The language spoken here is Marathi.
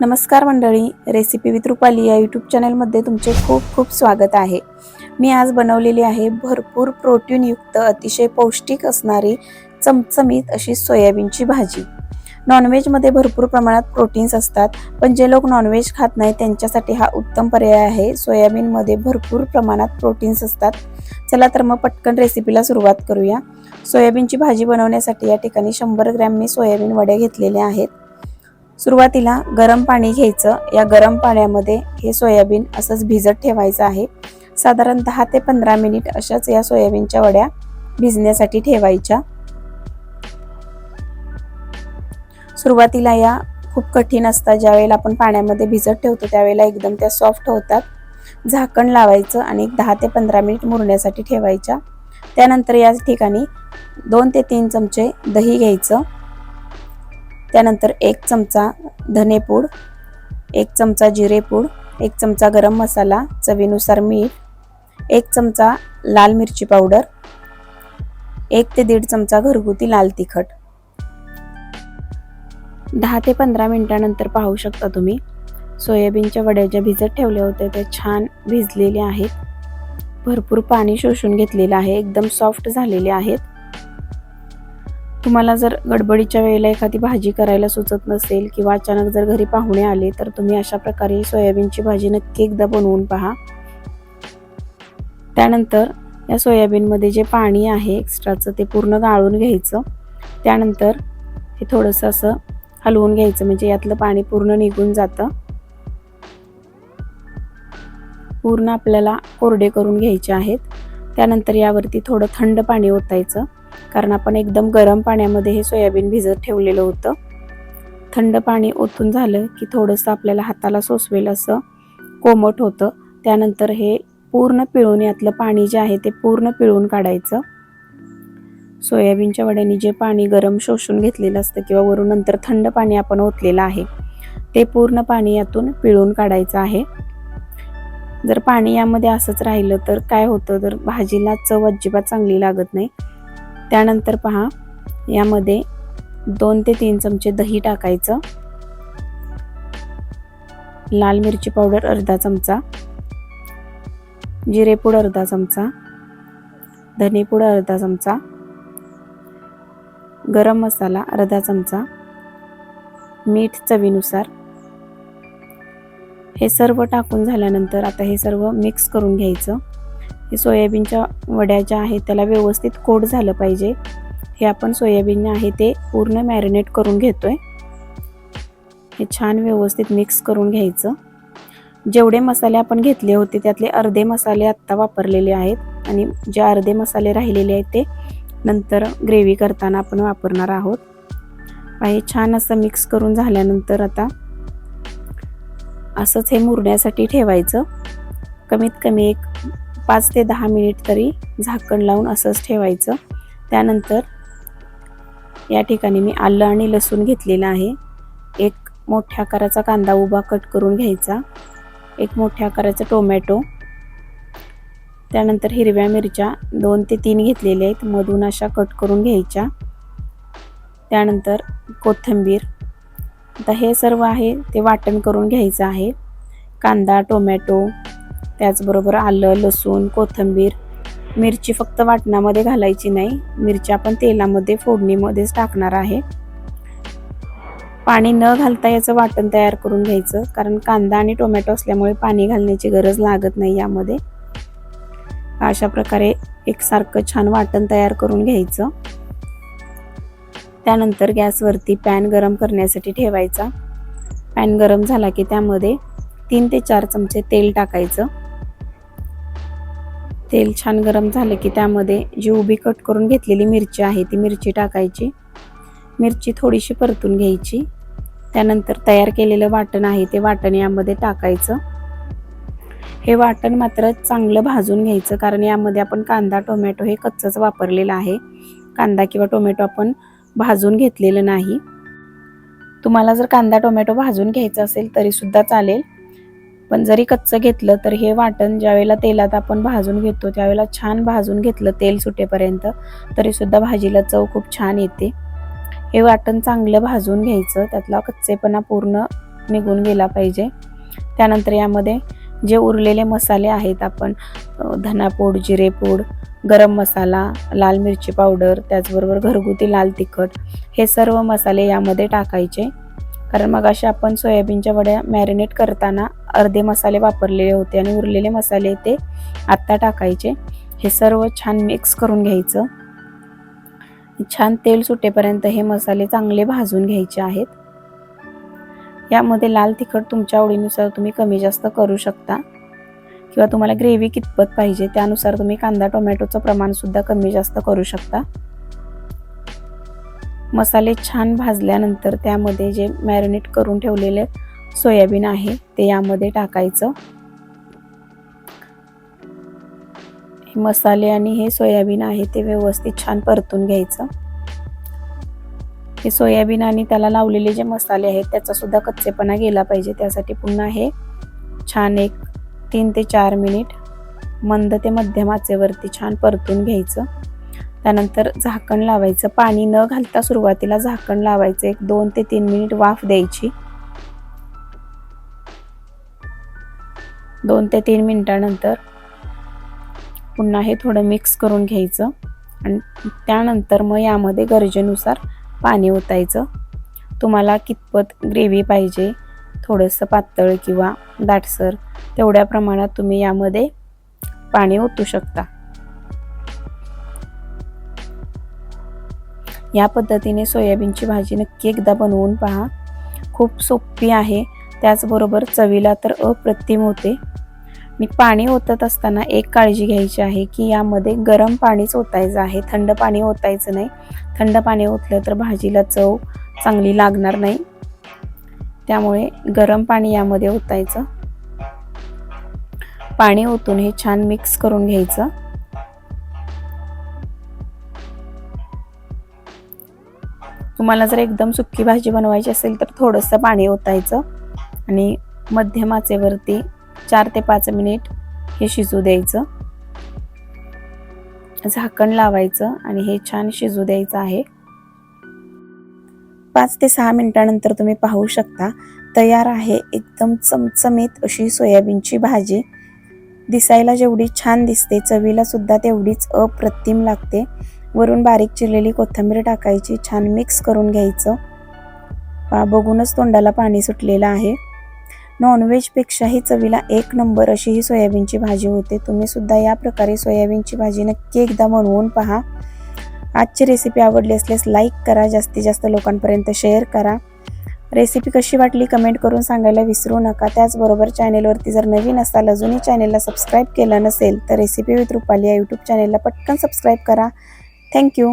नमस्कार मंडळी रेसिपी विथ रुपाली या यूट्यूब चॅनलमध्ये तुमचे खूप खूप स्वागत आहे. मी आज बनवलेली आहे भरपूर प्रोटीनयुक्त अतिशय पौष्टिक असणारी चमचमीत अशी सोयाबीनची भाजी. नॉनव्हेजमध्ये भरपूर प्रमाणात प्रोटीन्स असतात पण जे लोक नॉनव्हेज खात नाही त्यांच्यासाठी हा उत्तम पर्याय आहे. सोयाबीनमध्ये भरपूर प्रमाणात प्रोटीन्स असतात. चला तर मग पटकन रेसिपीला सुरुवात करूया. सोयाबीनची भाजी बनवण्यासाठी या ठिकाणी शंभर ग्रॅम मी सोयाबीन वड्या घेतलेले आहेत. सुरुवातीला गरम पाणी घ्यायचं. या गरम पाण्यामध्ये हे सोयाबीन असंच भिजत ठेवायचं आहे. साधारण दहा ते पंधरा मिनिट अशाच या सोयाबीनच्या वड्या भिजण्यासाठी ठेवायच्या. सुरुवातीला या खूप कठीण असतात. ज्यावेळेला आपण पाण्यामध्ये भिजत ठेवतो त्यावेळेला एकदम त्या सॉफ्ट होतात. झाकण लावायचं आणि दहा ते पंधरा मिनिट मुरण्यासाठी ठेवायच्या. त्यानंतर या ठिकाणी दोन ते तीन चमचे दही घ्यायचं. त्यानंतर एक चमचा धनेपूड एक चमचा जिरेपूड एक चमचा गरम मसाला चवीनुसार मीठ एक चमचा लाल मिरची पावडर एक ते दीड चमचा घरगुती लाल तिखट. दहा ते पंधरा मिनिटानंतर पाहू शकता तुम्ही. सोयाबीनच्या वड्या ज्या भिजत ठेवल्या होत्या त्या छान भिजलेल्या आहेत. भरपूर पाणी शोषून घेतलेलं आहे एकदम सॉफ्ट झालेले आहेत. तुम्हाला जर गडबडीच्या वेळेला एखादी भाजी करायला सुचत नसेल किंवा अचानक जर घरी पाहुणे आले तर तुम्ही अशा प्रकारे सोयाबीनची भाजी नक्की एकदा बनवून पहा. त्यानंतर या सोयाबीनमध्ये जे पाणी आहे एक्स्ट्राचं ते पूर्ण गाळून घ्यायचं. त्यानंतर हे थोडंसं असं हलवून घ्यायचं म्हणजे यातलं पाणी पूर्ण निघून जातं. पूर्ण आपल्याला कोरडे करून घ्यायचे आहेत. त्यानंतर यावरती थोडं थंड पाणी ओतायचं. कारण आपण एकदम गरम पाण्यामध्ये हे सोयाबीन भिजत ठेवलेलं होतं. थंड पाणी ओतून झालं की थोडंसं आपल्याला हाताला सोसवेल असं कोमट होतं. त्यानंतर हे पूर्ण पिळून यातलं पाणी जे आहे ते पूर्ण पिळून काढायचं. सोयाबीनच्या वड्यांनी जे पाणी गरम शोषून घेतलेलं असतं किंवा वरून नंतर थंड पाणी आपण ओतलेलं आहे ते पूर्ण पाणी यातून पिळून काढायचं आहे. जर पाणी यामध्ये असंच राहिलं तर काय होतं? तर भाजीला चव अजिबात चांगली लागत नाही. त्यानंतर पहा यामध्ये दोन ते तीन चमचे दही टाकायचं. लाल मिरची पावडर अर्धा चमचा. जिरेपूड अर्धा चमचा. धनेपूड अर्धा चमचा. गरम मसाला अर्धा चमचा. मीठ चवीनुसार. हे सर्व टाकून झाल्यानंतर आता हे सर्व मिक्स करून घ्यायचं. हे सोयाबीनच्या वड्या ज्या आहेत त्याला व्यवस्थित कोट झालं पाहिजे. हे आपण सोयाबीन आहे ते पूर्ण मॅरिनेट करून घेतो आहे हे छान व्यवस्थित मिक्स करून घ्यायचं. जेवढे मसाले आपण घेतले होते त्यातले अर्धे मसाले आत्ता वापरलेले आहेत. आणि जे अर्धे मसाले राहिलेले आहेत ते नंतर ग्रेव्ही करताना आपण वापरणार आहोत. हे छान असं मिक्स करून झाल्यानंतर आता असंच हे मुरण्यासाठी ठेवायचं. कमीत कमी एक पाच ते दहा मिनिट तरी झाकण लावून असंच ठेवायचं. त्यानंतर या ठिकाणी मी आलं आणि लसूण घेतलेलं आहे. एक मोठ्या आकाराचा कांदा उभा कट करून घ्यायचा. एक मोठ्या आकाराचा टोमॅटो. त्यानंतर हिरव्या मिरच्या दोन ते तीन घेतलेल्या आहेत. मधून अशा कट करून घ्यायच्या. त्यानंतर कोथिंबीर. आता हे सर्व आहे ते वाटण करून घ्यायचं आहे. कांदा टोमॅटो त्याचबरोबर आलं लसूण कोथिंबीर मिरची फक्त वाटणामध्ये घालायची नाही. मिरची आपण तेलामध्ये फोडणीमध्येच टाकणार आहे. पाणी न घालता याचं वाटण तयार करून घ्यायचं कारण कांदा आणि टोमॅटो असल्यामुळे पाणी घालण्याची गरज लागत नाही यामध्ये. अशा प्रकारे एकसारखं छान वाटण तयार करून घ्यायचं. त्यानंतर गॅसवरती पॅन गरम करण्यासाठी ठेवायचा. पॅन गरम झाला की त्यामध्ये तीन ते चार चमचे तेल टाकायचं. तेल छान गरम झालं की त्यामध्ये जी उभी कट करून घेतलेली मिरची आहे ती मिरची टाकायची. मिरची थोडीशी परतून घ्यायची. त्यानंतर तयार केलेलं वाटण आहे ते वाटण यामध्ये टाकायचं. हे वाटण मात्र चांगलं भाजून घ्यायचं कारण यामध्ये आपण कांदा टोमॅटो हे कच्चंच वापरलेलं आहे. कांदा किंवा टोमॅटो आपण भाजून घेतलेलं नाही. तुम्हाला जर कांदा टोमॅटो भाजून घ्यायचा असेल तरीसुद्धा चालेल. पण जरी कच्चं घेतलं तर हे वाटण ज्यावेळेला तेलात आपण भाजून घेतो त्यावेळेला छान भाजून घेतलं तेल सुटेपर्यंत तरीसुद्धा भाजीला चव खूप छान येते. हे वाटण चांगलं भाजून घ्यायचं त्यातला कच्चेपणा पूर्ण निघून गेला पाहिजे. त्यानंतर यामध्ये जे उरलेले मसाले आहेत आपण धनापूड जिरेपूड गरम मसाला लाल मिरची पावडर त्याचबरोबर घरगुती लाल तिखट हे सर्व मसाले यामध्ये टाकायचे. कारण मग अशा आपण सोयाबीनच्या वड्या मॅरिनेट करताना अर्धे मसाले वापरलेले होते आणि उरलेले मसाले ते आत्ता टाकायचे. हे सर्व छान मिक्स करून घ्यायचं. छान तेल सुटेपर्यंत हे मसाले चांगले भाजून घ्यायचे आहेत. यामध्ये लाल तिखट तुमच्या आवडीनुसार तुम्ही कमी जास्त करू शकता. किंवा तुम्हाला ग्रेव्ही कितपत पाहिजे त्यानुसार तुम्ही कांदा टोमॅटोचं प्रमाणसुद्धा कमी जास्त करू शकता. मसाले छान भाजल्यानंतर त्यामध्ये जे मॅरिनेट करून ठेवलेले सोयाबीन आहे ते यामध्ये टाकायचं. हे मसाले आणि हे सोयाबीन आहे ते व्यवस्थित छान परतून घ्यायचं. हे सोयाबीन आणि त्याला लावलेले जे मसाले आहेत त्याचा सुद्धा कच्चेपणा गेला पाहिजे. त्यासाठी पुन्हा हे छान एक तीन ते चार मिनिट मंद ते मध्यम आचेवरती छान परतून घ्यायचं. त्यानंतर झाकण लावायचं. पाणी न घालता सुरुवातीला झाकण लावायचं. एक दोन ते तीन मिनिट वाफ द्यायची. दोन ते तीन मिनिटानंतर पुन्हा हे थोडं मिक्स करून घ्यायचं. आणि त्यानंतर मग यामध्ये गरजेनुसार पाणी ओतायचं. तुम्हाला कितपत ग्रेव्ही पाहिजे थोडंसं पातळ किंवा दाटसर तेवढ्या प्रमाणात तुम्ही यामध्ये पाणी ओतू शकता. या पद्धतीने सोयाबीनची भाजी नक्की एकदा बनवून पहा. खूप सोपी आहे. त्याचबरोबर चवीला तर अप्रतिम होते. आणि पाणी ओतत असताना एक काळजी घ्यायची आहे की यामध्ये गरम पाणीच ओतायचं आहे. थंड पाणी ओतायचं नाही. थंड पाणी ओतलं तर भाजीला चव चांगली लागणार नाही. त्यामुळे गरम पाणी यामध्ये ओतायचं. पाणी ओतून हे छान मिक्स करून घ्यायचं. तुम्हाला जर एकदम सुकी भाजी बनवायची असेल तर थोडंसं पाणी ओतायचं आणि मध्यम आचेवरती चार ते पाच मिनिट हे शिजू द्यायचं. झाकण लावायचं आणि हे छान शिजू द्यायचं आहे. पाच ते सहा मिनिटानंतर तुम्ही पाहू शकता तयार आहे एकदम चमचमीत अशी सोयाबीनची भाजी. दिसायला जेवढी छान दिसते चवीला सुद्धा तेवढीच अप्रतिम लागते. वरून बारीक चिरलेली कोथिंबीर टाकायची छान मिक्स करून घ्यायचं. पा बघूनच तोंडाला पाणी सुटलेलं आहे. नॉनव्हेजपेक्षाही चवीला एक नंबर अशी ही सोयाबीनची भाजी होते. तुम्ही सुद्धा या प्रकारे सोयाबीनची भाजी नक्की एकदा बनवून पहा. आजची रेसिपी आवडली असल्यास लाईक करा जास्तीत जास्त लोकांपर्यंत शेअर करा. रेसिपी कशी वाटली कमेंट करून सांगायला विसरू नका. त्याचबरोबर चॅनेलवरती जर नवीन असाल अजूनही चॅनेलला सबस्क्राईब केलं नसेल तर रेसिपी विथ रुपाली या यूट्यूब चॅनेलला पटकन सबस्क्राईब करा. Thank you